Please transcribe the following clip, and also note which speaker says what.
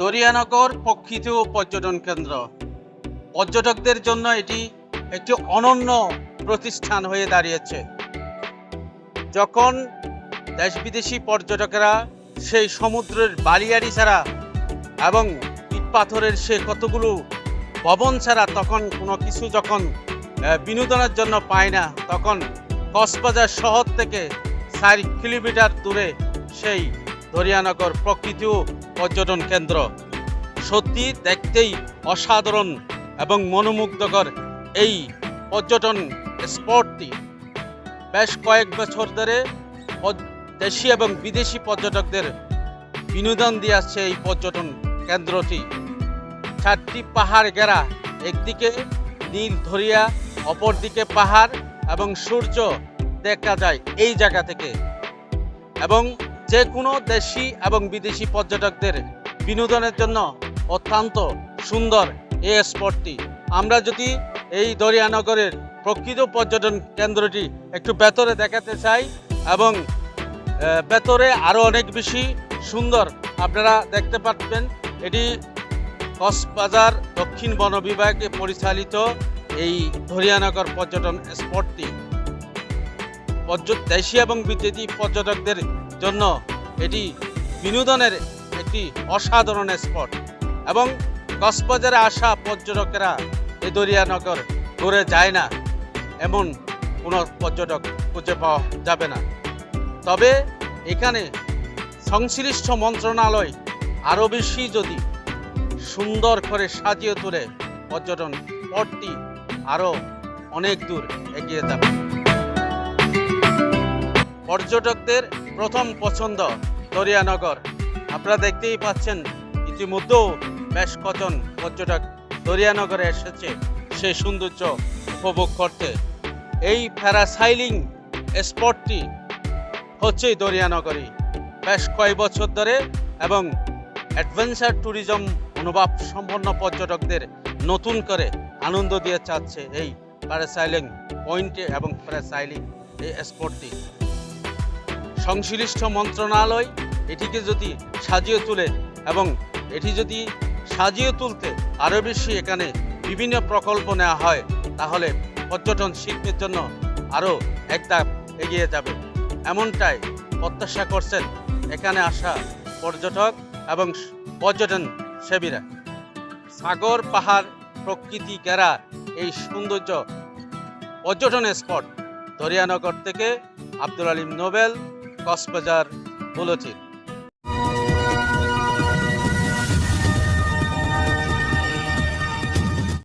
Speaker 1: দরিয়ানগর প্রকৃত পর্যটন কেন্দ্র। পর্যটকদের জন্য এটি একটি অনন্য প্রতিষ্ঠান হয়ে দাঁড়িয়েছে। যখন দেশ বিদেশি পর্যটকেরা সেই সমুদ্রের বালিয়াড়ি ছাড়া এবং ইট পাথরের সে কতগুলো ভবন ছাড়া তখন কোনো কিছু যখন বিনোদনের জন্য পায় না, তখন কক্সবাজার শহর থেকে চার কিলোমিটার দূরে সেই দরিয়ানগর প্রকৃতি ও পর্যটন কেন্দ্র। সত্যি দেখতেই অসাধারণ এবং মনোমুগ্ধকর এই পর্যটন স্পটটি। বেশ কয়েক বছর ধরে দেশি এবং বিদেশি পর্যটকদের বিনোদন দিয়ে আসছে এই পর্যটন কেন্দ্রটি। চারটি পাহাড় ঘেরা, একদিকে নীল ধরিয়া, অপরদিকে পাহাড় এবং সূর্য দেখা যায় এই জায়গা থেকে। এবং যে কোনো দেশি এবং বিদেশি পর্যটকদের বিনোদনের জন্য অত্যন্ত সুন্দর এই স্পটটি। আমরা যদি এই দরিয়ানগরের প্রকৃত পর্যটন কেন্দ্রটি একটু ভেতরে দেখাতে চাই এবং ভেতরে আরও অনেক বেশি সুন্দর আপনারা দেখতে পাচ্ছেন। এটি কক্সবাজার দক্ষিণ বন বিভাগে পরিচালিত এই ধরিয়ানগর পর্যটন স্পটটি। দেশি এবং বিদেশি পর্যটকদের জন্য এটি বিনোদনের একটি অসাধারণ স্পট। এবং কক্সবাজারে আসা পর্যটকেরা এই দরিয়ানগর ঘুরে যায় না। এমন কোনো পর্যটক খুঁজে পাওয়া যাবে না। তবে এখানে সংশ্লিষ্ট মন্ত্রণালয় আরও বেশি যদি সুন্দর করে সাজিয়ে তুলে, পর্যটন স্পটটি আরও অনেক দূর এগিয়ে যাবে। পর্যটকদের প্রথম পছন্দ দরিয়ানগর। আপনারা দেখতেই পাচ্ছেন, ইতিমধ্যেও বেশ কজন পর্যটক দরিয়ানগরে এসেছে সেই সৌন্দর্য উপভোগ করতে। এই প্যারাসাইলিং স্পটটি হচ্ছে দরিয়ানগরী বেশ কয়েক বছর ধরে এবং অ্যাডভেঞ্চার ট্যুরিজম মনোভাব সম্পন্ন পর্যটকদের নতুন করে আনন্দ দিয়ে চাচ্ছে এই প্যারাসাইলিং পয়েন্টে এবং প্যারাসাইলিং এই স্পটটি। সংশ্লিষ্ট মন্ত্রণালয় এটিকে যদি সাজিয়ে তোলে এবং এটি যদি সাজিয়ে তুলতে আরও বেশি এখানে বিভিন্ন প্রকল্প নেওয়া হয়, তাহলে পর্যটন শিল্পের জন্য আরও এক ধাপ এগিয়ে যাবে। এমনটাই প্রত্যাশা করছেন এখানে আসা পর্যটক এবং পর্যটন সেবীরা। সাগর, পাহাড়, প্রকৃতি ঘেরা এই সৌন্দর্য পর্যটন স্পট। দরিয়ানগর থেকে আব্দুল আলিম নোবেল। কক্সবাজার বুলেটিন